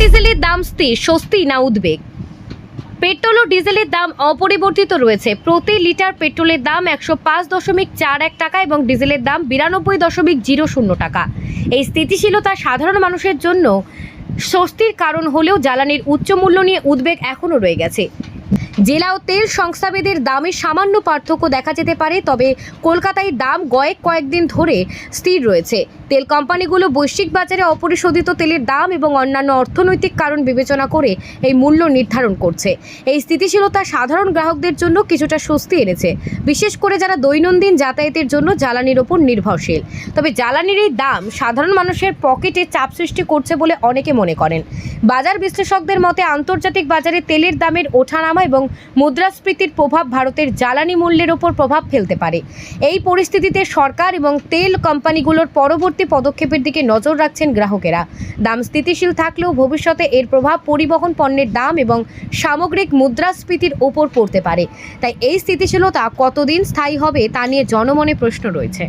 ডিজেলের দাম স্থির, স্বস্তি না উদ্বেগ। পেট্রোল ও ডিজেলের দাম অপরিবর্তিত রয়েছে। প্রতি লিটার পেট্রোলের দাম একশো পাঁচ দশমিক চার এক টাকা এবং ডিজেলের দাম বিরানব্বই দশমিক জিরো শূন্য টাকা। এই স্থিতিশীলতা সাধারণ মানুষের জন্য স্বস্তির কারণ হলেও জ্বালানির উচ্চ মূল্য নিয়ে উদ্বেগ এখনও রয়ে গেছে। জেলা ও তেল সংস্থাবেদের দামে সামান্য পার্থক্য দেখা যেতে পারে, তবে কলকাতায় দাম কয়েক কয়েকদিন ধরে স্থির রয়েছে। তেল কোম্পানিগুলো বৈশ্বিক বাজারে অপরিশোধিত তেলের দাম এবং অন্যান্য অর্থনৈতিক কারণ বিবেচনা করে এই মূল্য নির্ধারণ করছে। এই স্থিতিশীলতা সাধারণ গ্রাহকদের জন্য কিছুটা স্বস্তি এনেছে। বিশেষ করে যারা দৈনন্দিন যাতায়াতের জন্য জ্বালানির ওপর নির্ভরশীল। তবে জ্বালানির এই দাম সাধারণ মানুষের পকেটে চাপ সৃষ্টি করছে বলে অনেকে মনে করেন। বাজার বিশ্লেষকদের মতে, আন্তর্জাতিক বাজারে তেলের দামের ওঠানামা এবং মুদ্রাস্ফীতির প্রভাব ভারতের জ্বালানি মূল্যের ওপর প্রভাব ফেলতে পারে। এই পরিস্থিতিতে সরকার এবং তেল কোম্পানিগুলোর পরবর্তী পদক্ষেপের দিকে নজর রাখছেন গ্রাহকেরা। দাম স্থিতিশীল থাকলেও ভবিষ্যতে এর প্রভাব পরিবহন পণ্যের দাম এবং সামগ্রিক মুদ্রাস্ফীতির ওপর পড়তে পারে। তাই এই স্থিতিশীলতা কতদিন স্থায়ী হবে তা নিয়ে জনমনে প্রশ্ন রয়েছে।